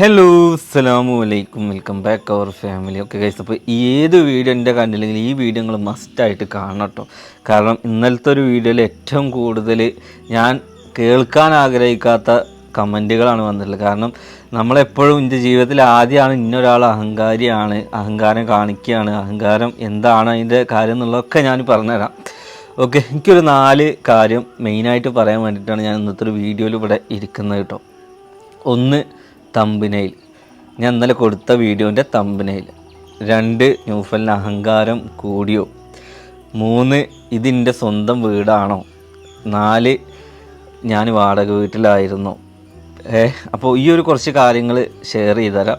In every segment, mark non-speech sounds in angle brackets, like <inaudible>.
Hello അസ്സലാമു അലൈക്കും. Welcome back our family okay guys അപ്പോൾ ഏത് വീഡിയോ എന്റെ കണ്ടില്ലെങ്കിൽ ഈ വീഡിയോ നിങ്ങൾ മസ്റ്റായിട്ട് കാണണം കേട്ടോ കാരണം ഇന്നലത്തെ ഒരു വീഡിയോയിൽ ഏറ്റവും കൂടുതൽ ഞാൻ കേൾക്കാൻ ആഗ്രഹിക്കാത്ത കമന്റുകളാണ് വന്നിട്ടുള്ളത്. കാരണം നമ്മളെപ്പോഴും എന്റെ ജീവിതത്തിൽ ആദ്യമാണ് ഇന്നൊരാൾ അഹങ്കാരിയാണ് അഹങ്കാരം കാണിക്കുകയാണ് അഹങ്കാരം എന്താണ് അതിന്റെ കാര്യം എന്നുള്ളതൊക്കെ ഞാൻ പറഞ്ഞുതരാം. ഓക്കെ എനിക്കൊരു നാല് കാര്യം മെയിനായിട്ട് പറയാൻ വേണ്ടിയിട്ടാണ് ഞാൻ ഇന്നത്തെ ഒരു വീഡിയോയിൽ ഇവിടെ ഇരിക്കുന്നത് കേട്ടോ ഒന്ന് തമ്പിനയിൽ. ഞാൻ ഇന്നലെ കൊടുത്ത വീഡിയോന്റെ തമ്പിനയിൽ. രണ്ട് ന്യൂഫലിന് അഹങ്കാരം കൂടിയോ? മൂന്ന് ഇതിന്റെ സ്വന്തം വീടാണോ? നാല് ഞാൻ വാടക വീട്ടിലായിരുന്നു. അപ്പോൾ ഈ ഒരു കുറച്ച് കാര്യങ്ങൾ ഷെയർ ചെയ്തുതരാം.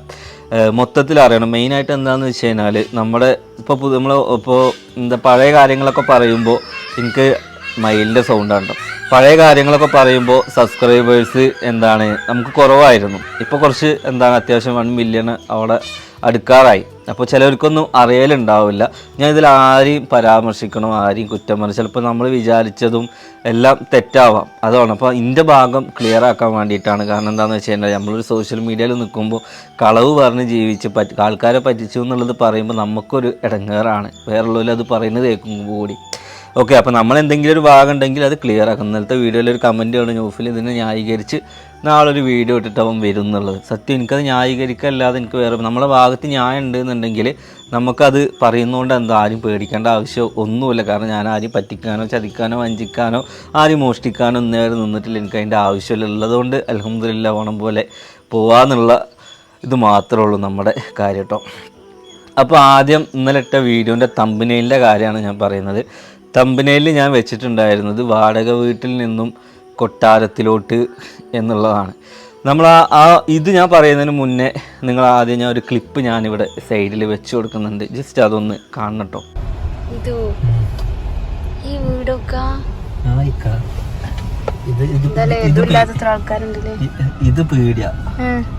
മൊത്തത്തിൽ അറിയണം. മെയിനായിട്ട് എന്താണെന്ന് വെച്ച് കഴിഞ്ഞാൽ നമ്മുടെ ഇപ്പോൾ നമ്മൾ ഇപ്പോൾ എന്താ പഴയ കാര്യങ്ങളൊക്കെ പറയുമ്പോൾ എനിക്ക് മയിലിന്റെ സൗണ്ടാണ് പഴയ കാര്യങ്ങളൊക്കെ പറയുമ്പോൾ സബ്സ്ക്രൈബേഴ്സ് എന്താണ് നമുക്ക് കുറവായിരുന്നു. ഇപ്പോൾ കുറച്ച് എന്താണ് അത്യാവശ്യം വൺ മില്യൺ അവിടെ അടുക്കാറായി. അപ്പോൾ ചിലർക്കൊന്നും അറിയലുണ്ടാവില്ല. ഞാൻ ഇതിൽ ആരെയും പരാമർശിക്കണം ആരെയും കുറ്റം പറഞ്ഞു. ചിലപ്പോൾ നമ്മൾ വിചാരിച്ചതും എല്ലാം തെറ്റാവാം. അതാണ്. അപ്പോൾ ഇതിന്റെ ഭാഗം ക്ലിയർ ആക്കാൻ വേണ്ടിയിട്ടാണ്. കാരണം എന്താണെന്ന് വെച്ച് കഴിഞ്ഞാൽ നമ്മളൊരു സോഷ്യൽ മീഡിയയിൽ നിൽക്കുമ്പോൾ കളവ് പറഞ്ഞ് ജീവിച്ച് പറ്റി ആൾക്കാരെ പറ്റിച്ചു എന്നുള്ളത് പറയുമ്പോൾ നമുക്കൊരു ഇടങ്ങേറാണ് അത് പറയുന്നത് കേൾക്കുമ്പോൾ കൂടി. ഓക്കെ അപ്പോൾ നമ്മൾ എന്തെങ്കിലും ഒരു ഭാഗം ഉണ്ടെങ്കിൽ അത് ക്ലിയർ ആക്കും ഇന്നലത്തെ വീഡിയോയിൽ ഒരു കമന്റ് ആണ് ന്യൂഫിൽ ഇതിനെ ന്യായീകരിച്ച് നാളെ ഒരു വീഡിയോ ഇട്ടിട്ട് അവൻ വരും എന്നുള്ളത്. സത്യം എനിക്കത് ന്യായീകരിക്കല്ലാതെ എനിക്ക് വേറെ നമ്മളെ ഭാഗത്ത് ന്യായം ഉണ്ട് എന്നുണ്ടെങ്കിൽ നമുക്കത് പറയുന്നതുകൊണ്ട് എന്താ ആരും പേടിക്കേണ്ട ആവശ്യം ഒന്നുമില്ല. കാരണം ഞാൻ ആരും പറ്റിക്കാനോ ചതിക്കാനോ വഞ്ചിക്കാനോ ആരും മോഷ്ടിക്കാനോ നേരെ നിന്നിട്ടില്ല. എനിക്ക് അതിന്റെ ആവശ്യമില്ല. ഉള്ളതുകൊണ്ട് അലഹമ്മദില്ല ഓണം പോലെ പോവാന്നുള്ള ഇത് മാത്രമേ ഉള്ളൂ നമ്മുടെ കാര്യം കേട്ടോ അപ്പോൾ ആദ്യം ഇന്നലെ ഇട്ട വീഡിയോന്റെ തമ്പനയിലിന്റെ കാര്യമാണ് ഞാൻ പറയുന്നത്. തമ്പനയിൽ ഞാൻ വെച്ചിട്ടുണ്ടായിരുന്നത് വാടക വീട്ടിൽ നിന്നും കൊട്ടാരത്തിലോട്ട് എന്നുള്ളതാണ്. നമ്മൾ ആ ആ ഇത് ഞാൻ പറയുന്നതിന് മുന്നേ നിങ്ങൾ ആദ്യം ഞാൻ ഒരു ക്ലിപ്പ് ഞാനിവിടെ സൈഡിൽ വെച്ച് കൊടുക്കുന്നുണ്ട്. ജസ്റ്റ് അതൊന്ന് കാണട്ടോ ഈ വീടൊക്കെ? ഇത് ഇത് പീടിയ.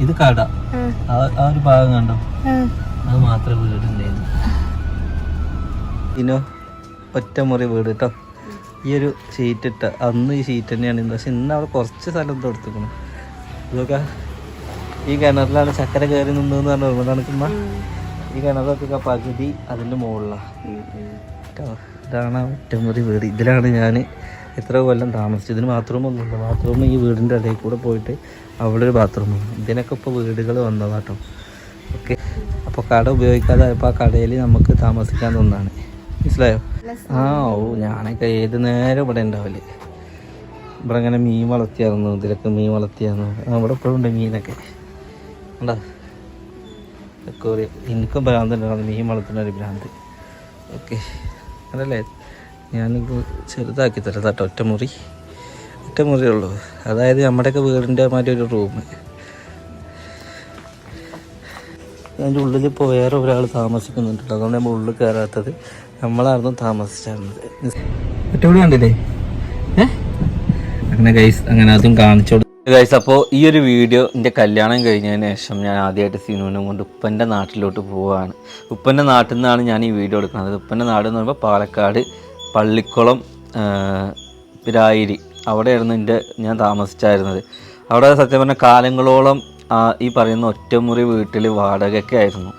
ഇത് കട. ആ. ഒരു ഭാഗം കണ്ടോ? അത് മാത്രമേ വീടുണ്ടായിരുന്നു ഇനോ ഒറ്റമുറി വീട് കേട്ടോ ഈ ഒരു ഷീറ്റ് ഇട്ട അന്ന് ഈ ഷീറ്റ് തന്നെയാണ് പക്ഷെ ഇന്ന് അവിടെ കുറച്ച് സ്ഥലം കൊടുത്തിക്കണം ഇതൊക്കെ ഈ കിണറിലാണ് ചക്കര കയറി നിന്നെന്ന് പറഞ്ഞ ഓർമ്മ നടക്കുമ്പോ ഈ കിണറൊക്കെ പകുതി അതിന്റെ മുകളിലാണ് ഇതാണ് ഒറ്റമുറി വീട്. ഇതിലാണ് ഞാൻ എത്ര കൊല്ലം താമസിച്ചത്. ഇതിന് ബാത്റൂം ഒന്നുമില്ല ബാത്റൂം ഈ വീടിന്റെ ഇടയിൽ കൂടെ പോയിട്ട് അവിടെ ഒരു ബാത്റൂമാണ് ഇതിനൊക്കെ ഇപ്പോൾ വീടുകൾ വന്നതാട്ടോ ഓക്കെ. അപ്പോൾ കട ഉപയോഗിക്കാതെ ഇപ്പോൾ ആ കടയിൽ നമുക്ക് താമസിക്കാൻ തോന്നാണ്. മനസ്സിലായോ? ആ ഓ ഞാനൊക്കെ ഏത് നേരം ഇവിടെ ഉണ്ടാവില്ലേ ഇവിടെ ഇങ്ങനെ മീൻ വളർത്തിയായിരുന്നു ഇതിലൊക്കെ മീൻ വളർത്തിയായിരുന്നു. ഇവിടെ ഇപ്പോഴും ഉണ്ട് മീനൊക്കെ. ഉണ്ടോ കൊറിയ എനിക്കും ഭ്രാന്തുണ്ടായിരുന്നു മീൻ വളർത്തുന്ന ഒരു ഭ്രാന്ത്. ഓക്കെ. അതല്ലേ? ഞാനിപ്പോൾ ചെറുതാക്കി തരാം കേട്ടോ ഒറ്റമുറി. ഒറ്റമുറി ഉള്ളൂ. അതായത് നമ്മുടെയൊക്കെ വീടിന്റെ മാതിരി ഒരു റൂം. അതിന്റെ ഉള്ളിൽ ഇപ്പോൾ വേറെ ഒരാൾ താമസിക്കുന്നുണ്ടല്ലോ. അതുകൊണ്ട് നമ്മൾ ഉള്ളിൽ കയറാത്തത്. നമ്മളായിരുന്നു താമസിച്ചിരുന്നത്. ഒറ്റ കണ്ടില്ലേ? അങ്ങനെ ഗൈസ് അങ്ങനെ അതും കാണിച്ചു ഗൈസ് അപ്പോൾ ഈ ഒരു വീഡിയോ എന്റെ കല്യാണം കഴിഞ്ഞതിന് ശേഷം ഞാൻ ആദ്യമായിട്ട് സിനുവിനെ കൊണ്ട് ഉപ്പന്റെ നാട്ടിലോട്ട് പോവുകയാണ് ഉപ്പന്റെ നാട്ടിൽ നിന്നാണ് ഞാൻ ഈ വീഡിയോ എടുക്കുന്നത്. ഉപ്പന്റെ നാട് എന്ന് പറയുമ്പോൾ പാലക്കാട് പള്ളിക്കുളം പിരായിരി. അവിടെയായിരുന്നു എന്റെ ഞാൻ താമസിച്ചായിരുന്നത്. അവിടെ സത്യം പറഞ്ഞാൽ കാലങ്ങളോളം ഈ പറയുന്ന ഒറ്റമുറി വീട്ടിൽ വാടകയൊക്കെ ആയിരുന്നു.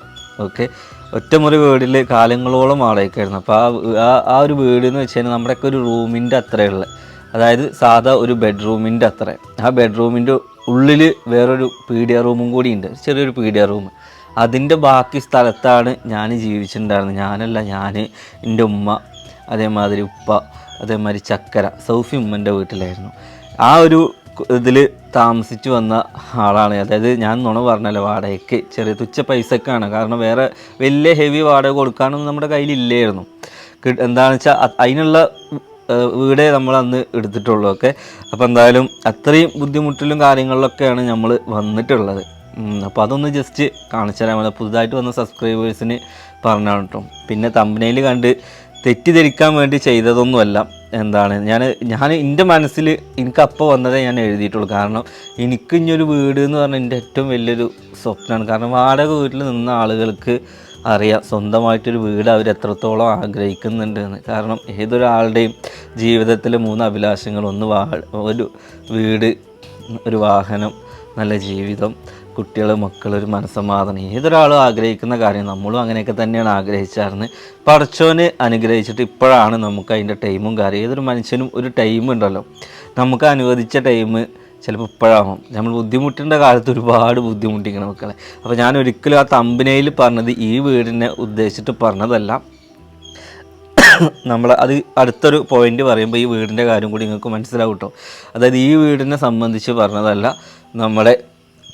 ഓക്കെ ഒറ്റമുറി വീടിൽ കാലങ്ങളോളം വാടകയ്ക്കായിരുന്നു. അപ്പോൾ ആ ആ ഒരു വീട് എന്ന് വെച്ച് കഴിഞ്ഞാൽ നമ്മുടെയൊക്കെ ഒരു റൂമിന്റെ അത്രയുള്ള അതായത് സാധാ ഒരു ബെഡ്റൂമിന്റെ അത്ര. ആ ബെഡ്റൂമിന്റെ ഉള്ളിൽ വേറൊരു പീഡിയ റൂമും കൂടി ഉണ്ട് ചെറിയൊരു പീഡിയ റൂം. അതിന്റെ ബാക്കി സ്ഥലത്താണ് ഞാൻ ജീവിച്ചിട്ടുണ്ടായിരുന്നത്. ഞാനല്ല ഞാൻ എന്റെ ഉമ്മ അതേമാതിരി ഉപ്പ അതേമാതിരി ചക്കര സൗഫി ഉമ്മന്റെ വീട്ടിലായിരുന്നു. ആ ഒരു ഇതിൽ താമസിച്ച് വന്ന ആളാണ്. അതായത് ഞാൻ നുണ പറഞ്ഞല്ലോ വാടകയ്ക്ക് ചെറിയ തുച്ഛ പൈസക്കാണ്. കാരണം വേറെ വലിയ ഹെവി വാടക കൊടുക്കാനൊന്നും നമ്മുടെ കയ്യിലില്ലായിരുന്നു. എന്താണെന്ന് വെച്ചാൽ അത് അതിനുള്ള വീടേ നമ്മൾ അന്ന് എടുത്തിട്ടുള്ളൂ ഒക്കെ. അപ്പോൾ എന്തായാലും അത്രയും ബുദ്ധിമുട്ടിലും കാര്യങ്ങളിലൊക്കെയാണ് നമ്മൾ വന്നിട്ടുള്ളത്. അപ്പോൾ അതൊന്ന് ജസ്റ്റ് കാണിച്ചു തരാൻ മതി പുതുതായിട്ട് വന്ന സബ്സ്ക്രൈബേഴ്സിന് പറഞ്ഞാണ് കേട്ടോ. പിന്നെ തമ്പനയിൽ കണ്ട് തെറ്റിദ്ധരിക്കാൻ വേണ്ടി ചെയ്തതൊന്നുമല്ല. എന്താണ് ഞാൻ ഞാൻ എന്റെ മനസ്സിൽ എനിക്ക് അപ്പോൾ വന്നതേ ഞാൻ എഴുതിയിട്ടുള്ളൂ. കാരണം എനിക്ക് ഇനിയൊരു വീട് എന്ന് പറഞ്ഞാൽ എന്റെ ഏറ്റവും വലിയൊരു സ്വപ്നമാണ് കാരണം വാടക വീട്ടിൽ നിന്ന ആളുകൾക്ക് അറിയാം സ്വന്തമായിട്ടൊരു വീട് അവർ എത്രത്തോളം ആഗ്രഹിക്കുന്നുണ്ട് എന്ന് കാരണം ഏതൊരാളുടെയും ജീവിതത്തിലെ മൂന്ന് അഭിലാഷങ്ങൾ ഒന്ന് വാ ഒരു വീട് ഒരു വാഹനം നല്ല ജീവിതം കുട്ടികൾ മക്കൾ ഒരു മനസ്സമാധാനം. ഏതൊരാളും ആഗ്രഹിക്കുന്ന കാര്യം നമ്മളും അങ്ങനെയൊക്കെ തന്നെയാണ് ആഗ്രഹിച്ചായിരുന്നു പടച്ചോന് അനുഗ്രഹിച്ചിട്ട് ഇപ്പോഴാണ് നമുക്ക് അതിന്റെ ടൈമും കാര്യം ഏതൊരു മനുഷ്യനും ഒരു ടൈം ഉണ്ടല്ലോ. നമുക്ക് അനുവദിച്ച ടൈം ചിലപ്പോൾ ഇപ്പോഴാവും. നമ്മൾ ബുദ്ധിമുട്ടേണ്ട കാലത്ത് ഒരുപാട് ബുദ്ധിമുട്ടിക്കണം മക്കളെ. അപ്പോൾ ഞാൻ ഒരിക്കലും ആ തമ്പനയിൽ പറഞ്ഞത് ഈ വീടിനെ ഉദ്ദേശിച്ചിട്ട് പറഞ്ഞതല്ല. നമ്മൾ അത് അടുത്തൊരു പോയിന്റ് പറയുമ്പോൾ ഈ വീടിന്റെ കാര്യം കൂടി നിങ്ങൾക്ക് മനസ്സിലാവും കേട്ടോ. അതായത് ഈ വീടിനെ സംബന്ധിച്ച് പറഞ്ഞതല്ല. നമ്മുടെ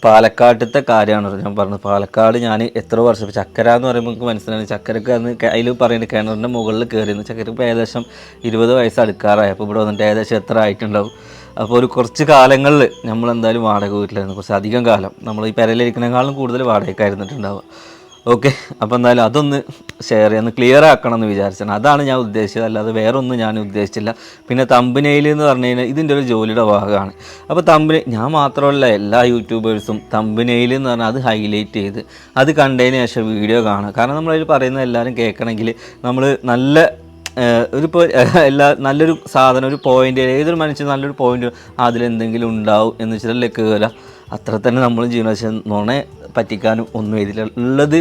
പാലക്കാട്ടത്തെ കാര്യമാണ് ഞാൻ പറഞ്ഞത്. പാലക്കാട് ഞാൻ എത്ര വർഷം ചക്കര എന്ന് പറയുമ്പോൾ നിങ്ങൾക്ക് മനസ്സിലായി ചക്കരക്ക് അന്ന് അതിൽ പറയുന്നത് കിണറിന്റെ മുകളിൽ കയറിയിരുന്നു ചക്കരക്ക് ഇപ്പോൾ ഏകദേശം ഇരുപത് വയസ്സ് അടുക്കാറായി. അപ്പോൾ ഇവിടെ വന്നിട്ട് ഏകദേശം എത്ര ആയിട്ടുണ്ടാവും. അപ്പോൾ ഒരു കുറച്ച് കാലങ്ങളിൽ നമ്മൾ എന്തായാലും വാടക വീട്ടിലായിരുന്നു. കുറച്ച് അധികം കാലം. നമ്മൾ ഈ പെരയിലിരിക്കുന്നതിനേക്കാളും കൂടുതൽ വാടകയ്ക്കായിരുന്നിട്ടുണ്ടാവുക ഓക്കെ അപ്പോൾ എന്തായാലും അതൊന്ന് ഷെയർ ചെയ്യാൻ ക്ലിയർ ആക്കണം എന്ന് വിചാരിച്ചാണ്. അതാണ് ഞാൻ ഉദ്ദേശിച്ചത്. അല്ലാതെ വേറെ ഒന്നും ഞാൻ ഉദ്ദേശിച്ചില്ല. പിന്നെ തമ്പനയിൽ എന്ന് പറഞ്ഞു കഴിഞ്ഞാൽ ഇതിന്റെ ഒരു ജോലിയുടെ ഭാഗമാണ്. അപ്പോൾ തമ്പന ഞാൻ മാത്രമല്ല എല്ലാ യൂട്യൂബേഴ്സും തമ്പനയിൽ എന്ന് പറഞ്ഞാൽ അത് ഹൈലൈറ്റ് ചെയ്ത് അത് കണ്ടതിന് ശേഷം വീഡിയോ കാണുക. കാരണം നമ്മളതിൽ പറയുന്ന എല്ലാവരും കേൾക്കണമെങ്കിൽ നമ്മൾ നല്ല ഒരു എല്ലാ നല്ലൊരു സാധനം ഒരു പോയിന്റ് ഏതൊരു മനുഷ്യൻ നല്ലൊരു പോയിന്റ് അതിലെന്തെങ്കിലും ഉണ്ടാവും എന്ന് വെച്ചിട്ടല്ലേ കയറുക അത്ര തന്നെ നമ്മളും ജീവിതം പക്ഷെ നുണ പറ്റിക്കാനും ഒന്നും എഴുതില്ല ഉള്ളത്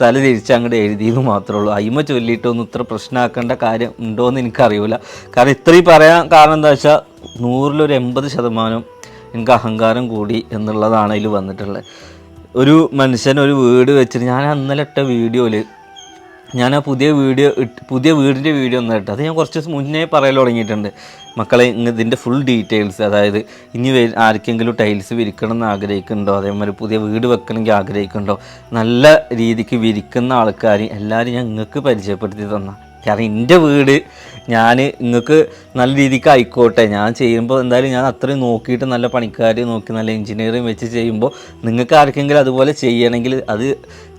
തല തിരിച്ച് അങ്ങോട്ട് എഴുതിയെന്ന് മാത്രമേ ഉള്ളൂ. അയിമ ചൊല്ലിയിട്ടൊന്നും ഇത്ര പ്രശ്നമാക്കേണ്ട കാര്യം ഉണ്ടോ എന്ന് എനിക്കറിയില്ല കാരണം ഇത്രയും പറയാൻ കാരണം എന്താ വെച്ചാൽ നൂറിലൊരു എൺപത് ശതമാനം എനിക്ക് അഹങ്കാരം കൂടി എന്നുള്ളതാണ് അതിൽ വന്നിട്ടുള്ളത്. ഒരു മനുഷ്യൻ ഒരു വീട് വെച്ചിട്ട് ഞാൻ അന്നലെ ഇട്ട വീഡിയോയിൽ ഞാൻ ആ പുതിയ വീഡിയോ പുതിയ വീടിന്റെ വീഡിയോ ഒന്നും അത് ഞാൻ കുറച്ച് മുന്നേ പറയൽ തുടങ്ങിയിട്ടുണ്ട്. മക്കളെ ഇതിന്റെ ഫുൾ ഡീറ്റെയിൽസ് അതായത് ഇനി ആർക്കെങ്കിലും ടൈൽസ് വിരിക്കണം എന്ന് ആഗ്രഹിക്കുന്നുണ്ടോ? അതേമാതിരി പുതിയ വീട് വെക്കണമെങ്കിൽ ആഗ്രഹിക്കുന്നുണ്ടോ? നല്ല രീതിക്ക് വിരിക്കുന്ന ആൾക്കാർ എല്ലാവരും ഞാൻ നിങ്ങൾക്ക് പരിചയപ്പെടുത്തി തന്ന. കാരണം എന്റെ വീട് ഞാൻ നിങ്ങൾക്ക് നല്ല രീതിക്ക് ആയിക്കോട്ടെ. ഞാൻ ചെയ്യുമ്പോൾ എന്തായാലും ഞാൻ അത്രയും നോക്കിയിട്ട് നല്ല പണിക്കാർ നോക്കി നല്ല എഞ്ചിനീയറിങ് വെച്ച് ചെയ്യുമ്പോൾ നിങ്ങൾക്ക് ആർക്കെങ്കിലും അതുപോലെ ചെയ്യണമെങ്കിൽ അത്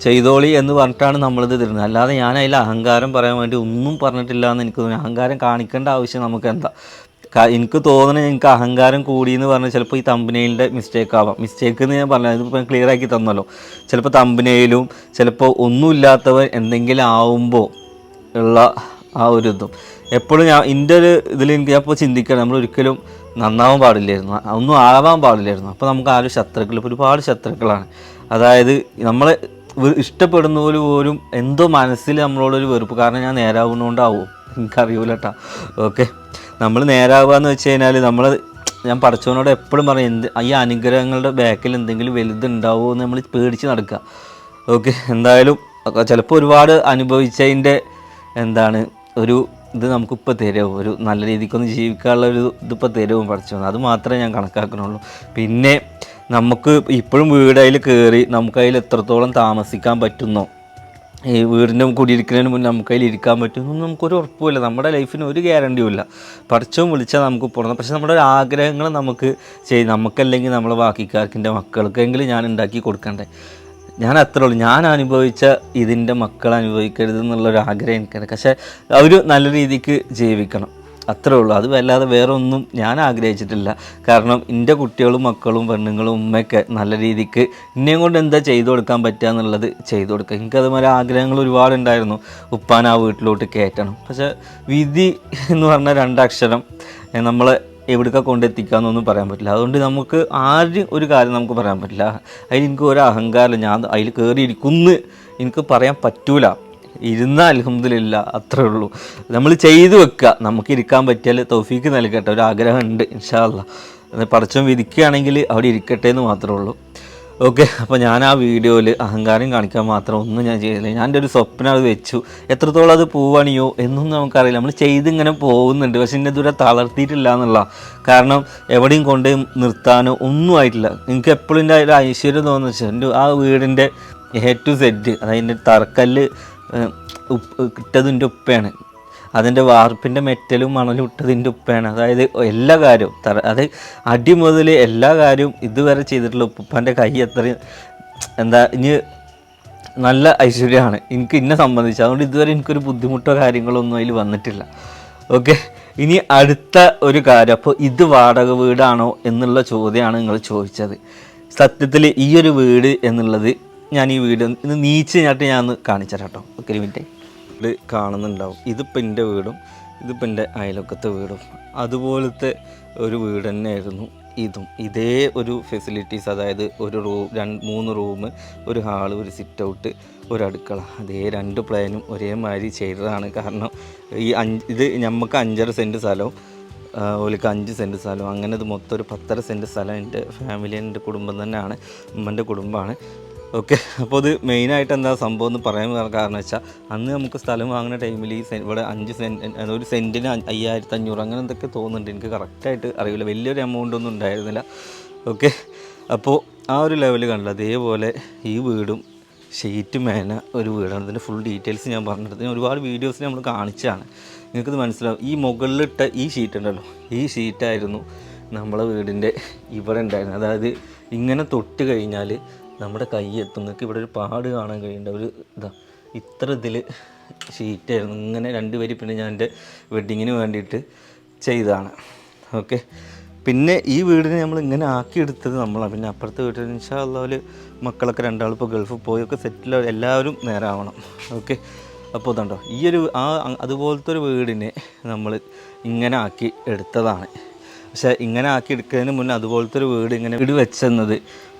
ചെയ്തോളി എന്ന് പറഞ്ഞിട്ടാണ് നമ്മളിത് തരുന്നത് അല്ലാതെ ഞാൻ അതിൽ അഹങ്കാരം പറയാൻ വേണ്ടി ഒന്നും പറഞ്ഞിട്ടില്ല എന്ന് എനിക്ക് തോന്നുന്നു. അഹങ്കാരം കാണിക്കേണ്ട ആവശ്യം നമുക്ക് എന്താ? എനിക്ക് തോന്നുന്നത് എനിക്ക് അഹങ്കാരം കൂടി എന്ന് പറഞ്ഞാൽ ചിലപ്പോൾ ഈ തമ്പനയിലിന്റെ മിസ്റ്റേക്ക് ആവാം. മിസ്റ്റേക്ക് എന്ന് ഞാൻ പറഞ്ഞത് ഇതിപ്പോൾ ക്ലിയർ ആക്കി തന്നല്ലോ. ചിലപ്പോൾ തമ്പനയിലും ചിലപ്പോൾ ഒന്നുമില്ലാത്തവർ എന്തെങ്കിലും ആവുമ്പോൾ ഉള്ള ആ ഒരു ഇതും. എപ്പോഴും ഞാൻ എന്റെ ഒരു ഇതിൽ എനിക്ക് ഞാനിപ്പോൾ ചിന്തിക്കണം നമ്മൾ ഒരിക്കലും നന്നാവാൻ പാടില്ലായിരുന്നു. ഒന്നും ആവാൻ പാടില്ലായിരുന്നു. അപ്പോൾ നമുക്ക് ആ ഒരു ശത്രുക്കൾ ഇപ്പോൾ ഒരുപാട് ശത്രുക്കളാണ്. അതായത് നമ്മളെ ഇഷ്ടപ്പെടുന്ന പോലെ പോലും എന്തോ മനസ്സിൽ നമ്മളോടൊരു വെറുപ്പ്. കാരണം ഞാൻ നേരാവുന്നതുകൊണ്ടാവും എനിക്കറിയൂല കേട്ടോ ഓക്കെ. നമ്മൾ നേരാവുക എന്ന് വെച്ച് കഴിഞ്ഞാൽ നമ്മൾ ഞാൻ പഠിച്ചവനോട് എപ്പോഴും പറയും എന്ത് ഈ അനുഗ്രഹങ്ങളുടെ ബാക്കിൽ എന്തെങ്കിലും വലുതുണ്ടാവുമോ എന്ന് നമ്മൾ പേടിച്ച് നടക്കുക ഓക്കെ എന്തായാലും ചിലപ്പോൾ ഒരുപാട് അനുഭവിച്ചതിന്റെ എന്താണ് ഒരു ഇത് നമുക്കിപ്പോൾ തരും ഒരു നല്ല രീതിക്കൊന്ന് ജീവിക്കാനുള്ള ഒരു ഇതിപ്പോൾ തരും പഠിച്ചു അത് മാത്രമേ ഞാൻ കണക്കാക്കണുള്ളൂ. പിന്നെ നമുക്ക് ഇപ്പോഴും വീടതിൽ കയറി നമുക്കതിൽ എത്രത്തോളം താമസിക്കാൻ പറ്റുന്നോ? ഈ വീടിന്റെ കുടിയിരിക്കുന്നതിന് മുന്നേ നമുക്ക് അതിൽ ഇരിക്കാൻ പറ്റുമെന്നൊന്നും നമുക്കൊരു ഉറപ്പുമില്ല. നമ്മുടെ ലൈഫിന് ഒരു ഗ്യാരണ്ടിയുമില്ല ഇല്ല. പഠിച്ചവും വിളിച്ചാൽ നമുക്ക് പുറത്ത് പക്ഷെ നമ്മുടെ ആഗ്രഹങ്ങൾ നമുക്ക് ചെയ്യും നമുക്കല്ലെങ്കിൽ നമ്മളെ ബാക്കിക്കാർക്കിന്റെ മക്കൾക്കെങ്കിലും ഞാൻ ഉണ്ടാക്കി കൊടുക്കണ്ടേ? ഞാൻ അത്രേ ഉള്ളൂ. ഞാൻ അനുഭവിച്ച ഇതിന്റെ മക്കൾ അനുഭവിക്കരുത് എന്നുള്ളൊരു ആഗ്രഹം എനിക്കുണ്ട്. പക്ഷേ അവർ നല്ല രീതിക്ക് ജീവിക്കണം. അത്രേ ഉള്ളൂ. അത് വല്ലാതെ വേറെ ഒന്നും ഞാൻ ആഗ്രഹിച്ചിട്ടില്ല. കാരണം എന്റെ കുട്ടികളും മക്കളും പെണ്ണുങ്ങളും ഉമ്മയൊക്കെ നല്ല രീതിക്ക് എന്നെയും കൊണ്ട് എന്താ ചെയ്തു കൊടുക്കാൻ പറ്റുക എന്നുള്ളത് ചെയ്തു കൊടുക്കുക. എനിക്ക് അതുപോലെ ആഗ്രഹങ്ങൾ ഒരുപാടുണ്ടായിരുന്നു ഉപ്പാൻ ആ വീട്ടിലോട്ട് കയറ്റണം. പക്ഷേ വിധി എന്ന് പറഞ്ഞ രണ്ടക്ഷരം നമ്മൾ കൊണ്ടെത്തിക്കുക എന്നൊന്നും പറയാൻ പറ്റില്ല. അതുകൊണ്ട് നമുക്ക് ആരും ഒരു കാര്യം നമുക്ക് പറയാൻ പറ്റില്ല. അതിൽ എനിക്ക് ഒരു അഹങ്കാരം ഞാൻ അതിൽ കയറിയിരിക്കുന്നു. എനിക്ക് പറയാൻ പറ്റൂല. ഇരുന്ന അലഹമില്ല അത്രേ ഉള്ളൂ. നമ്മൾ ചെയ്തു വെക്കുക നമുക്ക് ഇരിക്കാൻ പറ്റിയാൽ തൗഫീക്ക് നൽകട്ടെ. ഒരു ആഗ്രഹമുണ്ട് ഇൻഷാല്ല പടച്ചം വിധിക്കുകയാണെങ്കിൽ അവിടെ ഇരിക്കട്ടെ എന്ന് മാത്രമേ ഉള്ളൂ. ഓക്കെ അപ്പോൾ ഞാൻ ആ വീഡിയോയിൽ അഹങ്കാരം കാണിക്കാൻ മാത്രം ഒന്നും ഞാൻ ചെയ്തില്ല. ഞാൻ എന്റെ ഒരു സ്വപ്നം അത് വെച്ചു. എത്രത്തോളം അത് പോവാണിയോ എന്നൊന്നും നമുക്കറിയില്ല. നമ്മൾ ചെയ്തിങ്ങനെ പോകുന്നുണ്ട്. പക്ഷെ എന്നെ ദൂരെ തളർത്തിയിട്ടില്ല എന്നുള്ള കാരണം എവിടെയും കൊണ്ട് നിർത്താനോ ഒന്നും ആയിട്ടില്ല. നിങ്ങൾക്ക് എപ്പോഴും എന്റെ ഒരു ഐശ്വര്യം തോന്നുന്നു. വെച്ചാൽ എന്റെ ആ വീടിന്റെ എ ടു സെറ്റ് അതായത് തറക്കല്ല് ഉപ്പ് ഇട്ടതിന്റെ ഉപ്പയാണ്. അതിന്റെ വാർപ്പിന്റെ മെറ്റലും മണലും ഇട്ടതിന്റെ ഉപ്പയാണ്. അതായത് എല്ലാ കാര്യവും തറ അത് അടി മുതൽ എല്ലാ കാര്യവും ഇതുവരെ ചെയ്തിട്ടുള്ള ഉപ്പന്റെ കൈ അത്രയും എന്താ ഇനി നല്ല ഐശ്വര്യമാണ്. എനിക്ക് ഇന്നെ സംബന്ധിച്ച്. അതുകൊണ്ട് ഇതുവരെ എനിക്കൊരു ബുദ്ധിമുട്ടോ കാര്യങ്ങളോ ഒന്നും അതിൽ വന്നിട്ടില്ല. ഓക്കെ? ഇനി അടുത്ത ഒരു കാര്യം. അപ്പോൾ ഇത് വാടക വീടാണോ എന്നുള്ള ചോദ്യമാണ് നിങ്ങൾ ചോദിച്ചത്. സത്യത്തിൽ ഈ ഒരു വീട് എന്നുള്ളത് ഞാൻ ഈ വീട് ഇത് നീച്ച് കഴിഞ്ഞിട്ട് ഞാൻ ഒന്ന് കാണിച്ചു കേട്ടോ. ഒക്കെ മിനിറ്റ്. ഇത് കാണുന്നുണ്ടാവും. ഇതിപ്പോൾ എന്റെ വീടും ഇതിപ്പോൾ എന്റെ അയലൊക്കത്തെ വീടും. അതുപോലത്തെ ഒരു വീട് തന്നെയായിരുന്നു ഇതും. ഇതേ ഒരു ഫെസിലിറ്റീസ് അതായത് ഒരു റൂം രണ്ട് മൂന്ന് റൂം ഒരു ഹാൾ ഒരു സിറ്റ് ഔട്ട് ഒരു അടുക്കള. അതേ രണ്ട് പ്ലാനും ഒരേമാതിരി ചെയ്തതാണ്. കാരണം ഈ അഞ്ച് ഇത് നമുക്ക് അഞ്ചര സെന്റ് സ്ഥലവും ഓലിക്ക് അഞ്ച് സെന്റ് സ്ഥലവും. അങ്ങനെ ഇത് മൊത്തം ഒരു പത്തര സെന്റ് സ്ഥലം എന്റെ ഫാമിലി എന്റെ കുടുംബം തന്നെയാണ്. ഉമ്മന്റെ കുടുംബമാണ്. ഓക്കെ അപ്പോൾ ഇത് മെയിനായിട്ട് എന്താ സംഭവം എന്ന് പറയാൻ കാരണം വെച്ചാൽ അന്ന് നമുക്ക് സ്ഥലം വാങ്ങുന്ന ടൈമിൽ ഈ ഇവിടെ അഞ്ച് സെന്റ് ഒരു സെന്റിന് അയ്യായിരത്തി അഞ്ഞൂറ് അങ്ങനെ എന്തൊക്കെ തോന്നുന്നുണ്ട്. എനിക്ക് കറക്റ്റായിട്ട് അറിയില്ല. വലിയൊരു എമൗണ്ട് ഒന്നും ഉണ്ടായിരുന്നില്ല. ഓക്കെ അപ്പോൾ ആ ഒരു ലെവൽ കണ്ടില്ല. അതേപോലെ ഈ വീടും ഷീറ്റ് മേന ഒരു വീടാണ്. ഇതിന്റെ ഫുൾ ഡീറ്റെയിൽസ് ഞാൻ പറഞ്ഞെടുത്ത് ഞാൻ ഒരുപാട് വീഡിയോസ് നമ്മൾ കാണിച്ചാണ് നിങ്ങൾക്കിത് മനസ്സിലാവും. ഈ മുകളിലിട്ട ഈ ഷീറ്റ് ഉണ്ടല്ലോ. ഈ ഷീറ്റായിരുന്നു നമ്മളെ വീടിന്റെ ഇവിടെ ഉണ്ടായിരുന്നത്. അതായത് ഇങ്ങനെ തൊട്ട് കഴിഞ്ഞാൽ നമ്മുടെ കൈ എത്തും നിങ്ങൾക്ക് ഇവിടെ ഒരു പാട് കാണാൻ കഴിയുന്ന ഒരു ഇതാ ഇത്ര ഇതിൽ ഷീറ്റായിരുന്നു. ഇങ്ങനെ രണ്ട് വരി പിന്നെ ഞാൻ എന്റെ വെഡ്ഡിങ്ങിന് വേണ്ടിയിട്ട് ചെയ്തതാണ്. ഓക്കെ. പിന്നെ ഈ വീടിനെ നമ്മൾ ഇങ്ങനെ ആക്കിയെടുത്തത് നമ്മളാണ് പിന്നെ അപ്പുറത്തെ വീട്ടിൽ ഇൻഷാല്ലാൽ മക്കളൊക്കെ രണ്ടാളും ഇപ്പോൾ ഗൾഫിൽ പോയൊക്കെ സെറ്റിൽ എല്ലാവരും നേരാവണം ഓക്കെ. അപ്പോൾ ഇതുണ്ടോ ഈ ഒരു ആ അതുപോലത്തെ ഒരു വീടിനെ നമ്മൾ ഇങ്ങനെ ആക്കി എടുത്തതാണ്. പക്ഷേ ഇങ്ങനെ ആക്കി എടുക്കുന്നതിന് മുന്നേ അതുപോലത്തെ ഒരു വീട് ഇങ്ങനെ വീട് വെച്ചെന്നത്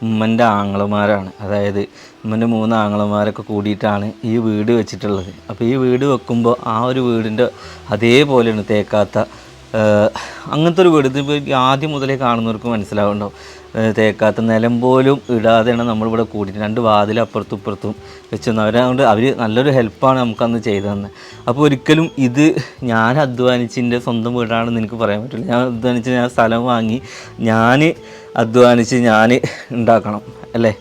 ഉമ്മന്റെ ആങ്ങളമാരാണ്. അതായത് ഉമ്മന്റെ മൂന്ന് ആങ്ങളമാരൊക്കെ കൂടിയിട്ടാണ് ഈ വീട് വെച്ചിട്ടുള്ളത്. അപ്പോൾ ഈ വീട് വെക്കുമ്പോൾ ആ ഒരു വീടിന്റെ അതേപോലെയാണ് തേക്കാത്ത അങ്ങനത്തെ ഒരു വീട്. ഇതിപ്പോൾ ആദ്യം മുതലേ കാണുന്നവർക്ക് മനസ്സിലാവുന്നുണ്ടാവും. തേക്കാത്ത നിലം പോലും ഇടാതെയാണ് നമ്മളിവിടെ കൂടിയിട്ട് രണ്ട് വാതിൽ അപ്പുറത്തും ഇപ്പുറത്തും വെച്ചെന്ന് അവരുകൊണ്ട് അവർ നല്ലൊരു ഹെൽപ്പാണ് നമുക്കന്ന് ചെയ്തു തന്നെ അപ്പോൾ ഒരിക്കലും ഇത് ഞാൻ അധ്വാനിച്ചിന്റെ സ്വന്തം വീടാണെന്ന് എനിക്ക് പറയാൻ പറ്റില്ല. ഞാൻ അധ്വാനിച്ച് ഞാൻ സ്ഥലം വാങ്ങി ഞാൻ അധ്വാനിച്ച് ഞാൻ ഉണ്ടാക്കണം അല്ലേ?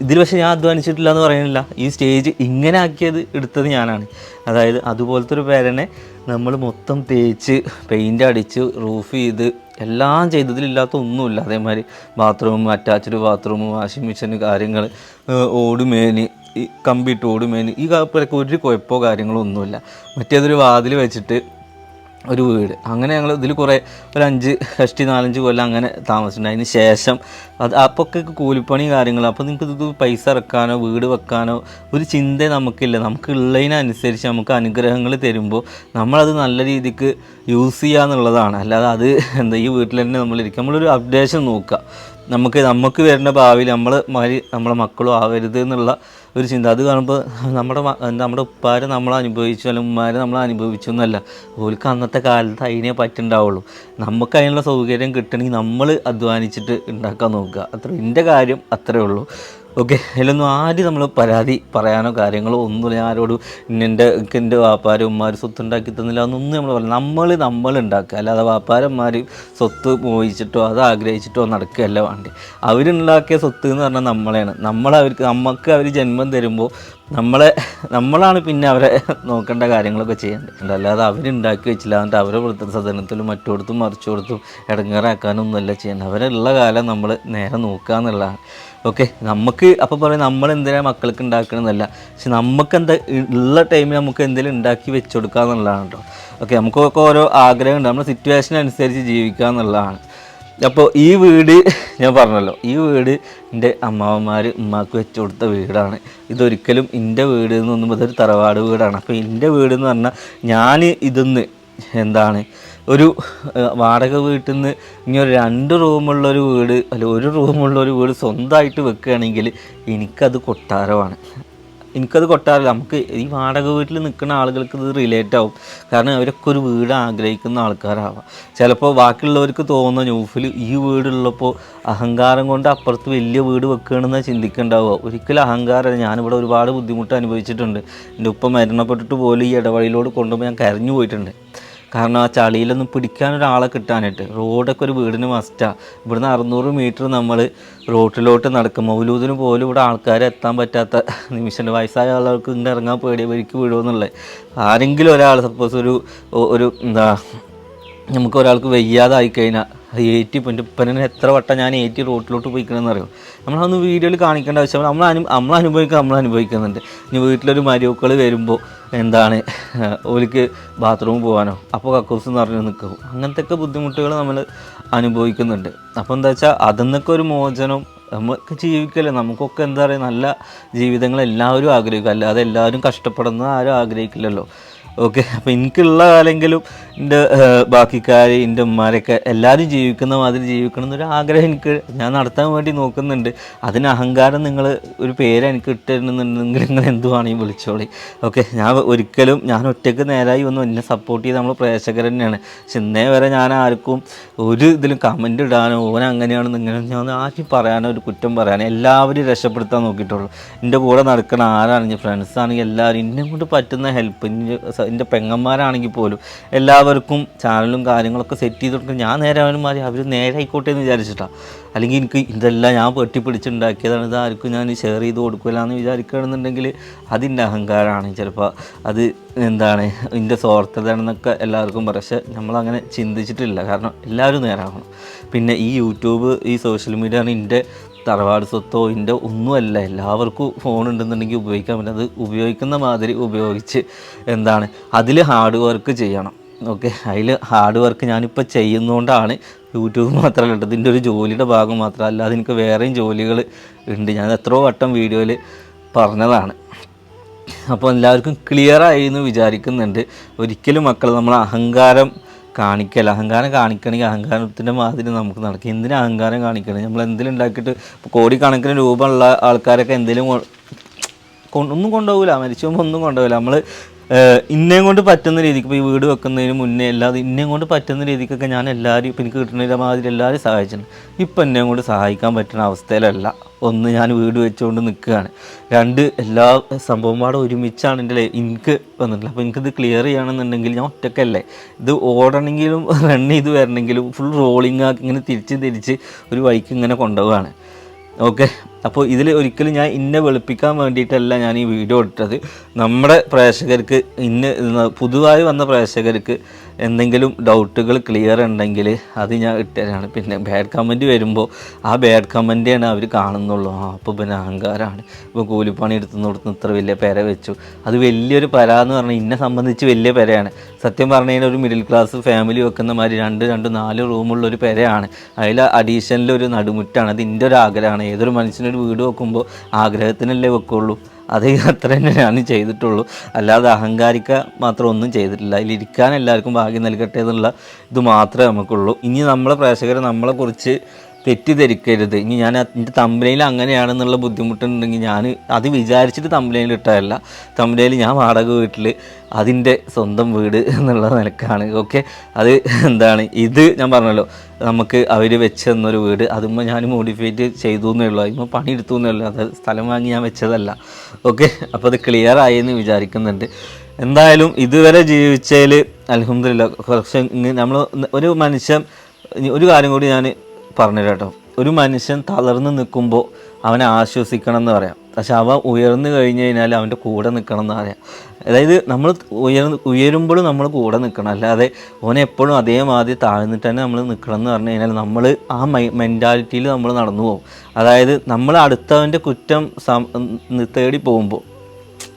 ഇതിൽ പക്ഷേ ഞാൻ അധ്വാനിച്ചിട്ടില്ല എന്ന് പറയുന്നില്ല ഈ സ്റ്റേജ് ഇങ്ങനെ ആക്കിയത് എടുത്തത് ഞാനാണ്. അതായത് അതുപോലത്തെ ഒരു പേരനെ നമ്മൾ മൊത്തം തേച്ച് പെയിന്റ് അടിച്ച് റൂഫ് ചെയ്ത് എല്ലാം ചെയ്തതിലില്ലാത്ത ഒന്നുമില്ല. അതേമാതിരി bathroom attached bathroom washing machine കാര്യങ്ങൾ ഓടുമേന് ഈ കമ്പിട്ട് ഓടുമേന് ഈ കാപ്പരൊക്കെ ഒരു കുഴപ്പമോ കാര്യങ്ങളോ ഒന്നുമില്ല. മറ്റേതൊരു വാതിൽ വെച്ചിട്ട് ഒരു വീട്. അങ്ങനെ ഞങ്ങൾ ഇതിൽ കുറേ ഒരു അഞ്ച് കഷ്ടി നാലഞ്ച് കൊല്ലം അങ്ങനെ താമസിച്ചിട്ടുണ്ട്. അതിന് ശേഷം അത് അപ്പൊക്കെ കൂലിപ്പണി കാര്യങ്ങൾ അപ്പോൾ നിങ്ങൾക്ക് ഇത് പൈസ ഇറക്കാനോ വീട് വെക്കാനോ ഒരു ചിന്ത നമുക്കില്ല. നമുക്ക് ഉള്ളതിനനുസരിച്ച് നമുക്ക് അനുഗ്രഹങ്ങൾ തരുമ്പോൾ നമ്മളത് നല്ല രീതിക്ക് യൂസ് ചെയ്യുക എന്നുള്ളതാണ്. അല്ലാതെ അത് എന്താ ഈ വീട്ടിൽ തന്നെ നമ്മളിരിക്കും നമ്മളൊരു അപ്ഡേഷൻ നോക്കുക നമുക്ക് നമുക്ക് വരുന്ന ഭാവിയിൽ നമ്മൾ മാതിരി നമ്മളെ മക്കളും ആവരുത് എന്നുള്ള ഒരു ചിന്ത. അത് കാണുമ്പോൾ നമ്മുടെ നമ്മുടെ ഉപ്പാരെ നമ്മൾ അനുഭവിച്ചു അല്ലെങ്കിൽ ഉമ്മാരെ നമ്മൾ അനുഭവിച്ചു എന്നല്ല. ഓർക്ക് അന്നത്തെ കാലത്ത് അതിനെ പറ്റുണ്ടാവുള്ളൂ. നമുക്ക് അതിനുള്ള സൗകര്യം കിട്ടണമെങ്കിൽ നമ്മൾ അധ്വാനിച്ചിട്ട് ഉണ്ടാക്കാൻ നോക്കുക. അത്ര. എന്റെ കാര്യം അത്രേ ഉള്ളൂ. ഓക്കെ അതിലൊന്നും ആരും നമ്മൾ പരാതി പറയാനോ കാര്യങ്ങളോ ഒന്നുമില്ല. ആരോടും എന്റെ എന്റെ വാപ്പാരും ഉമ്മാരും സ്വത്ത് ഉണ്ടാക്കി തന്നില്ല അതൊന്നും നമ്മൾ പറയാം നമ്മൾ നമ്മൾ ഉണ്ടാക്കുക. അല്ലാതെ വാപ്പാരന്മാർ സ്വത്ത് മോഹിച്ചിട്ടോ അത് ആഗ്രഹിച്ചിട്ടോ നടക്കുകയല്ല വേണ്ടി അവരുണ്ടാക്കിയ സ്വത്ത് എന്ന് പറഞ്ഞാൽ നമ്മളെയാണ്. നമ്മൾ അവർക്ക് നമുക്ക് അവർ ജന്മം തരുമ്പോൾ നമ്മളെ നമ്മളാണ് പിന്നെ അവരെ നോക്കേണ്ട കാര്യങ്ങളൊക്കെ ചെയ്യേണ്ടത്. അല്ലാതെ അവരുണ്ടാക്കി വെച്ചില്ല എന്നിട്ട് അവരെ വൃദ്ധസദനത്തിലും മറ്റോടത്തും മറിച്ചോടത്തും ഇടങ്ങേറാക്കാനൊന്നുമല്ല ചെയ്യേണ്ടത്. അവരുള്ള കാലം നമ്മൾ നേരെ നോക്കുക എന്നുള്ളതാണ്. ഓക്കെ നമുക്ക് അപ്പോൾ പറയും നമ്മൾ എന്തിനാണ് മക്കൾക്ക് ഉണ്ടാക്കണമെന്നല്ല പക്ഷെ നമുക്ക് എന്താ ഉള്ള ടൈമിൽ നമുക്ക് എന്തെങ്കിലും ഉണ്ടാക്കി വെച്ച് കൊടുക്കുക എന്നുള്ളതാണ് കേട്ടോ ഓക്കെ നമുക്കൊക്കെ ഓരോ ആഗ്രഹമുണ്ട് നമ്മുടെ സിറ്റുവേഷൻ അനുസരിച്ച് ജീവിക്കുക എന്നുള്ളതാണ്. അപ്പോൾ ഈ വീട് <laughs> ഞാൻ പറഞ്ഞല്ലോ ഈ വീട് എന്റെ അമ്മാവന്മാർ ഉമ്മാക്ക് വെച്ച് കൊടുത്ത വീടാണ്. ഇതൊരിക്കലും എന്റെ വീട് എന്നൊന്നും ഇതൊരു തറവാട് വീടാണ്. അപ്പോൾ എന്റെ വീട് എന്ന് പറഞ്ഞാൽ ഞാൻ ഇതൊന്ന് എന്താണ് ഒരു വാടക വീട്ടിൽ നിന്ന് ഇനി ഒരു രണ്ട് റൂമുള്ള ഒരു വീട് അല്ല ഒരു റൂമുള്ള ഒരു വീട് സ്വന്തമായിട്ട് വെക്കുകയാണെങ്കിൽ എനിക്കത് കൊട്ടാരമാണ്. എനിക്കത് കൊട്ടാരല്ല നമുക്ക് ഈ വാടക വീട്ടിൽ നിൽക്കുന്ന ആളുകൾക്ക് ഇത് റിലേറ്റ് ആവും. കാരണം അവരൊക്കെ ഒരു വീട് ആഗ്രഹിക്കുന്ന ആൾക്കാരാവാം. ചിലപ്പോൾ ബാക്കിയുള്ളവർക്ക് തോന്നുന്ന ന്യൂഫിൽ ഈ വീടുള്ളപ്പോൾ അഹങ്കാരം കൊണ്ട് അപ്പുറത്ത് വലിയ വീട് വെക്കുകയാണെന്ന് ചിന്തിക്കേണ്ടാവുക. ഒരിക്കലും അഹങ്കാരം ഞാനിവിടെ ഒരുപാട് ബുദ്ധിമുട്ട് അനുഭവിച്ചിട്ടുണ്ട്. എന്റെ ഉപ്പ മരണപ്പെട്ടിട്ട് പോലും ഈ ഇടവഴിയിലോട് കൊണ്ടുപോയി ഞാൻ കരഞ്ഞു പോയിട്ടുണ്ട്. കാരണം ആ ചളിയിലൊന്നും പിടിക്കാൻ ഒരാളെ കിട്ടാനായിട്ട്. റോഡൊക്കെ ഒരു വീടിന് മസ്റ്റാണ് ഇവിടുന്ന് അറുന്നൂറ് മീറ്റർ നമ്മൾ റോട്ടിലോട്ട് നടക്കും. മൗലൂദിന് പോലും ഇവിടെ ആൾക്കാരെ എത്താൻ പറ്റാത്ത നിമിഷം വയസ്സായ ആളുകൾക്ക് ഇങ്ങനെ ഇറങ്ങാൻ പേടി വഴിക്ക് വീഴുമെന്നുള്ളത് ആരെങ്കിലും ഒരാൾ സപ്പോസ് ഒരു ഒരു എന്താ നമുക്ക് ഒരാൾക്ക് വയ്യാതായി കഴിഞ്ഞാൽ ഏറ്റി എന്റെ ഉപ്പനെ എത്ര വട്ടം ഞാൻ ഏറ്റി റോട്ടിലോട്ട് പോയിക്കണമെന്ന് അറിയോ? നമ്മളതൊന്ന് വീഡിയോയിൽ കാണിക്കേണ്ട ആവശ്യമില്ല നമ്മൾ അനു നമ്മൾ അനുഭവിക്കുക നമ്മൾ അനുഭവിക്കുന്നുണ്ട്. ഇനി വീട്ടിലൊരു മരുക്കൾ വരുമ്പോൾ എന്താണ് <laughs> ഓലിക്ക് ബാത്റൂമിൽ പോകാനോ അപ്പോൾ കക്കൂസ് എന്ന് പറഞ്ഞു നിൽക്കും അങ്ങനത്തെ ബുദ്ധിമുട്ടുകൾ നമ്മൾ അനുഭവിക്കുന്നുണ്ട്. അപ്പോൾ എന്താ വെച്ചാൽ അതിന്നൊക്കെ ഒരു മോചനം നമുക്ക് ജീവിക്കല്ലേ. നമുക്കൊക്കെ എന്താ പറയുക നല്ല ജീവിതങ്ങൾ എല്ലാവരും ആഗ്രഹിക്കും. അല്ലാതെ എല്ലാവരും കഷ്ടപ്പെടുന്ന ആരും ആഗ്രഹിക്കില്ലല്ലോ. ഓക്കെ അപ്പോൾ എനിക്കുള്ള കാലെങ്കിലും എന്റെ ബാക്കിക്കാർ എന്റെ ഉമ്മാരൊക്കെ എല്ലാവരും ജീവിക്കുന്ന മാതിരി ജീവിക്കണം എന്നൊരു ആഗ്രഹം എനിക്ക് ഞാൻ നടത്താൻ വേണ്ടി നോക്കുന്നുണ്ട്. അതിന് അഹങ്കാരം നിങ്ങൾ ഒരു പേര് എനിക്ക് ഇട്ടിരുന്നുണ്ടെങ്കിൽ നിങ്ങൾ എന്തുവാണെങ്കിൽ വിളിച്ചോളി. ഓക്കെ ഞാൻ ഒരിക്കലും ഞാൻ ഒറ്റയ്ക്ക് നേരായി ഒന്നും എന്നെ സപ്പോർട്ട് ചെയ്ത് നമ്മൾ പ്രേക്ഷകർ തന്നെയാണ്. പക്ഷെ ഇന്നേ വരെ ഞാൻ ആർക്കും ഒരു ഇതിലും കമന്റ് ഇടാനോ ഓൻ അങ്ങനെയാണെന്ന് ഇങ്ങനെ ഞാൻ ആരും പറയാനോ ഒരു കുറ്റം പറയാനോ എല്ലാവരും രക്ഷപ്പെടുത്താൻ നോക്കിയിട്ടുള്ളൂ. എന്റെ കൂടെ നടക്കുന്ന ആരാണെങ്കിൽ ഫ്രണ്ട്സ് ആണെങ്കിൽ എല്ലാവരും എന്നെ കൊണ്ട് പറ്റുന്ന ഹെൽപ്പ് എന്റെ പെങ്ങന്മാരാണെങ്കിൽ പോലും എല്ലാവർക്കും ചാനലും കാര്യങ്ങളൊക്കെ സെറ്റ് ചെയ്ത് കൊടുക്കും ഞാൻ നേരെ അവന് മാറി. അവർ നേരെ ആയിക്കോട്ടെ എന്ന് വിചാരിച്ചിട്ടാണ് അല്ലെങ്കിൽ എനിക്ക് ഇതെല്ലാം ഞാൻ പെട്ടി ഇതാർക്കും ഞാൻ ഷെയർ ചെയ്ത് കൊടുക്കില്ല എന്ന് വിചാരിക്കുകയാണെന്നുണ്ടെങ്കിൽ അതിന്റെ അഹങ്കാരമാണ്. ചിലപ്പോൾ അത് എന്താണ് എന്റെ സ്വാർത്ഥതയാണെന്നൊക്കെ എല്ലാവർക്കും പക്ഷെ നമ്മളങ്ങനെ ചിന്തിച്ചിട്ടില്ല. കാരണം എല്ലാവരും നേരാകണം പിന്നെ ഈ യൂട്യൂബ് ഈ സോഷ്യൽ മീഡിയ ആണ് എന്റെ തറവാട് സ്വത്തോ ഇതിന്റെ ഒന്നുമല്ല എല്ലാവർക്കും ഫോൺ ഉണ്ടെന്നുണ്ടെങ്കിൽ ഉപയോഗിക്കാൻ പറ്റും. അത് ഉപയോഗിക്കുന്ന മാതിരി ഉപയോഗിച്ച് എന്താണ്? അതിൽ ഹാർഡ് വർക്ക് ചെയ്യണം. ഓക്കെ അതിൽ ഹാർഡ് വർക്ക് ഞാനിപ്പോൾ ചെയ്യുന്നതുകൊണ്ടാണ് യൂട്യൂബ് മാത്രമല്ല കേട്ടോ ഇതിന്റെ ഒരു ജോലിയുടെ ഭാഗം മാത്രമല്ല അല്ലാതെ എനിക്ക് വേറെയും ജോലികൾ ഉണ്ട്. ഞാൻ എത്രയോ വട്ടം വീഡിയോയിൽ പറഞ്ഞതാണ്. അപ്പോൾ എല്ലാവർക്കും ക്ലിയർ ആയി എന്ന് വിചാരിക്കുന്നുണ്ട്. ഒരിക്കലും മക്കൾ നമ്മൾ അഹങ്കാരം കാണിക്കല്ല അഹങ്കാരം കാണിക്കണമെങ്കിൽ അഹങ്കാരത്തിന്റെ മാതിരി നമുക്ക് നടക്കും. എന്തിനും അഹങ്കാരം കാണിക്കണം നമ്മൾ എന്തെങ്കിലും ഉണ്ടാക്കിയിട്ട് ഇപ്പോൾ കോടിക്കണക്കിന് രൂപമുള്ള ആൾക്കാരൊക്കെ എന്തെങ്കിലും ഒന്നും കൊണ്ടുപോകില്ല മരിച്ചു പോകുമ്പോൾ ഒന്നും കൊണ്ടുപോകില്ല നമ്മൾ ഇന്നേം കൊണ്ട് പറ്റുന്ന രീതിക്ക് ഇപ്പോൾ ഈ വീട് വെക്കുന്നതിന് മുന്നേ അല്ലാതെ ഇന്നേം കൊണ്ട് പറ്റുന്ന രീതിക്കൊക്കെ ഞാൻ എല്ലാവരും ഇപ്പം എനിക്ക് കിട്ടുന്ന മാതിരി എല്ലാവരും സഹായിച്ചിട്ടുണ്ട്. ഇപ്പം എന്നെയും കൊണ്ട് സഹായിക്കാൻ പറ്റുന്ന അവസ്ഥയിലല്ല ഒന്ന് ഞാൻ വീട് വെച്ചുകൊണ്ട് നിൽക്കുകയാണ്. രണ്ട് എല്ലാ സംഭവം പാടെ ഒരുമിച്ചാണ് എന്റെ എനിക്ക് വന്നിട്ടുള്ളത്. അപ്പോൾ എനിക്കിത് ക്ലിയർ ചെയ്യണമെന്നുണ്ടെങ്കിൽ ഞാൻ ഒറ്റക്കല്ലേ? ഇത് ഓടണമെങ്കിലും റൺ ചെയ്ത് വരണമെങ്കിലും ഫുൾ റോളിങ് ആക്കി ഇങ്ങനെ തിരിച്ച് തിരിച്ച് ഒരു വഴിക്ക് ഇങ്ങനെ കൊണ്ടുപോവുകയാണ്. ഓക്കെ അപ്പോൾ ഇതിൽ ഒരിക്കലും ഞാൻ ഇന്നെ വെളുപ്പിക്കാൻ വേണ്ടിയിട്ടല്ല ഞാൻ ഈ വീഡിയോ ഇട്ടത്. നമ്മുടെ പ്രേക്ഷകർക്ക് ഇന്ന് പുതുതായി വന്ന പ്രേക്ഷകർക്ക് എന്തെങ്കിലും ഡൗട്ടുകൾ ക്ലിയർ ഉണ്ടെങ്കിൽ അത് ഞാൻ ഇട്ടതാണ്. പിന്നെ ബാഡ് കമന്റ് വരുമ്പോൾ ആ ബാഡ് കമന്റാണ് അവർ കാണുന്നുള്ളൂ. ആ അപ്പോൾ പിന്നെ അഹങ്കാരമാണ് ഇപ്പോൾ കൂലിപ്പണി എടുത്തുനിന്ന് കൊടുത്ത് ഇത്ര വലിയ പെര വെച്ചു. അത് വലിയൊരു പെര എന്ന് പറഞ്ഞാൽ ഇന്നെ സംബന്ധിച്ച് വലിയ പെരയാണ്. സത്യം പറഞ്ഞു കഴിഞ്ഞാൽ ഒരു മിഡിൽ ക്ലാസ് ഫാമിലി വെക്കുന്ന മാതിരി രണ്ട് രണ്ട് നാല് റൂമുള്ള ഒരു പെരയാണ്. അതിൽ അഡീഷണൽ ഒരു നടുമുറ്റാണ്. അത് എന്റെ ഒരു ആഗ്രഹമാണ്. ഏതൊരു മനുഷ്യനൊരു വീട് വെക്കുമ്പോൾ ആഗ്രഹത്തിനല്ലേ വെക്കുള്ളൂ? അത് അത്ര തന്നെ ഞാൻ ചെയ്തിട്ടുള്ളൂ. അല്ലാതെ അഹങ്കാരിക്ക മാത്രം ഒന്നും ചെയ്തിട്ടില്ല. അതിലിരിക്കാൻ എല്ലാവർക്കും ഭാഗ്യം നൽകട്ടെ എന്നുള്ള ഇത് മാത്രമേ നമുക്കുള്ളൂ. ഇനി നമ്മളെ പ്രേക്ഷകർ നമ്മളെക്കുറിച്ച് തെറ്റിദ്ധരിക്കരുത്. ഇനി ഞാൻ എന്റെ തമ്പനയിൽ അങ്ങനെയാണെന്നുള്ള ബുദ്ധിമുട്ടുണ്ടെങ്കിൽ ഞാൻ അത് വിചാരിച്ചിട്ട് തമ്പനയിൽ ഇട്ടതല്ല. തമ്പനയിൽ ഞാൻ വാടക വീട്ടിൽ അതിന്റെ സ്വന്തം വീട് <laughs> എന്നുള്ള നിലക്കാണ്. ഓക്കെ അത് എന്താണ്? ഇത് ഞാൻ പറഞ്ഞല്ലോ. നമുക്ക് അവർ വെച്ച് തന്നൊരു വീട്. അതുമ്പോൾ ഞാൻ മോഡിഫൈറ്റ് ചെയ്തു എന്നേ ഉള്ളൂ. അതിമ്പോൾ പണി എടുത്തു എന്നേ ഉള്ളൂ. അത് സ്ഥലം വാങ്ങി ഞാൻ വെച്ചതല്ല. ഓക്കെ അപ്പോൾ അത് ക്ലിയർ ആയി എന്ന് വിചാരിക്കുന്നുണ്ട്. എന്തായാലും ഇതുവരെ ജീവിച്ചതിൽ അലഹമില്ല കുറച്ച് നമ്മൾ ഒരു മനുഷ്യൻ ഒരു കാര്യം കൂടി ഞാൻ പറഞ്ഞു കേട്ടോ ഒരു മനുഷ്യൻ തളർന്ന് നിൽക്കുമ്പോൾ അവനെ ആശ്വസിക്കണം എന്ന് പറയാം. പക്ഷെ അവ ഉയർന്നു കഴിഞ്ഞ് കഴിഞ്ഞാൽ അവന്റെ കൂടെ നിൽക്കണം എന്ന് പറയാം. അതായത് നമ്മൾ ഉയർന്ന് ഉയരുമ്പോഴും നമ്മൾ കൂടെ നിൽക്കണം. അല്ലാതെ ഓനെ എപ്പോഴും അതേമാതിരി താഴ്ന്നിട്ട് തന്നെ നമ്മൾ നിൽക്കണം എന്ന് പറഞ്ഞു കഴിഞ്ഞാൽ നമ്മൾ ആ മൈ മെന്റാലിറ്റിയിൽ നമ്മൾ നടന്നു പോകും. അതായത് നമ്മൾ അടുത്തവന്റെ കുറ്റം തേടി പോകുമ്പോൾ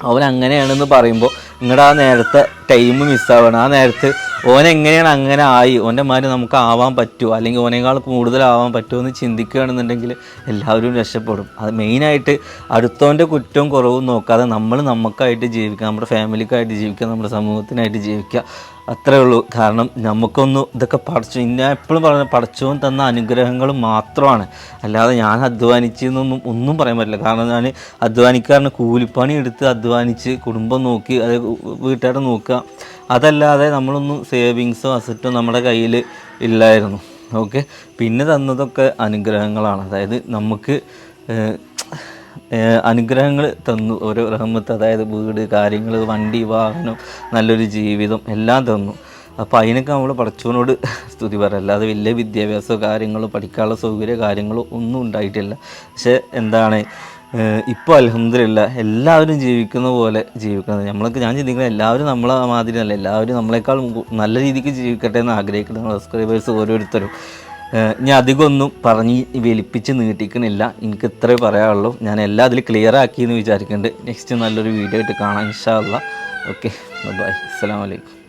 അവൻ അങ്ങനെയാണെന്ന് പറയുമ്പോൾ നിങ്ങളുടെ ആ നേരത്തെ ടൈം മിസ്സാവണം ആ നേരത്ത് ഓൻ എങ്ങനെയാണ് അങ്ങനെ ആയി? ഓന്റെ മാതിരി നമുക്ക് ആവാൻ പറ്റുമോ അല്ലെങ്കിൽ ഓനേക്കാൾ കൂടുതലാവാൻ പറ്റുമോ എന്ന് ചിന്തിക്കുകയാണെന്നുണ്ടെങ്കിൽ എല്ലാവരും രക്ഷപ്പെടും. അത് മെയിനായിട്ട് അടുത്തവന്റെ കുറ്റവും കുറവും നോക്കാതെ നമ്മൾ നമുക്കായിട്ട് ജീവിക്കുക നമ്മുടെ ഫാമിലിക്കായിട്ട് ജീവിക്കുക നമ്മുടെ സമൂഹത്തിനായിട്ട് ജീവിക്കുക. അത്രേ ഉള്ളൂ. കാരണം നമുക്കൊന്നും ഇതൊക്കെ പഠിച്ചു ഞാൻ എപ്പോഴും പറഞ്ഞ പഠിച്ചവും തന്ന അനുഗ്രഹങ്ങൾ മാത്രമാണ്. അല്ലാതെ ഞാൻ അധ്വാനിച്ചെന്നൊന്നും ഒന്നും പറയാൻ പറ്റില്ല. കാരണം ഞാൻ അധ്വാനിക്കാരന് കൂലിപ്പണി എടുത്ത് അധ്വാനിച്ച് കുടുംബം നോക്കി അത് വീട്ടുകാരെ നോക്കുക. അതല്ലാതെ നമ്മളൊന്നും സേവിങ്സോ അസറ്റോ നമ്മുടെ കയ്യിൽ ഇല്ലായിരുന്നു. ഓക്കെ? പിന്നെ തന്നതൊക്കെ അനുഗ്രഹങ്ങളാണ്. അതായത് നമുക്ക് അനുഗ്രഹങ്ങൾ തന്നു. ഓരോ റഹ്മത്ത് അതായത് വീട് കാര്യങ്ങൾ വണ്ടി വാഹനം നല്ലൊരു ജീവിതം എല്ലാം തന്നു. അപ്പോൾ അതിനൊക്കെ നമ്മൾ പഠിച്ചവനോട് സ്തുതി പറയാം. അല്ലാതെ വലിയ വിദ്യാഭ്യാസമോ കാര്യങ്ങളോ പഠിക്കാനുള്ള സൗകര്യ കാര്യങ്ങളോ ഒന്നും ഉണ്ടായിട്ടില്ല. പക്ഷേ എന്താണ് ഇപ്പോൾ അലഹമില്ല എല്ലാവരും ജീവിക്കുന്ന പോലെ ജീവിക്കുന്നത് നമ്മളൊക്കെ ഞാൻ ചിന്തിക്കുന്നത് എല്ലാവരും നമ്മളെ മാതിരി അല്ല. എല്ലാവരും നമ്മളെക്കാൾ നല്ല രീതിക്ക് ജീവിക്കട്ടെ എന്ന് ആഗ്രഹിക്കുന്ന സബ്സ്ക്രൈബേഴ്സ് ഓരോരുത്തരും. ഞാൻ അധികമൊന്നും പറഞ്ഞ് വലിപ്പിച്ച് നീട്ടിക്കണില്ല. എനിക്ക് ഇത്രേ പറയാനുള്ളൂ. ഞാൻ എല്ലാം അതിൽ ക്ലിയർ ആക്കി എന്ന് വിചാരിക്കുന്നുണ്ട് നെക്സ്റ്റ് നല്ലൊരു വീഡിയോ ആയിട്ട് കാണാം ഇൻഷാ ഓക്കെ ബൈ അസ്സാം വലൈക്കും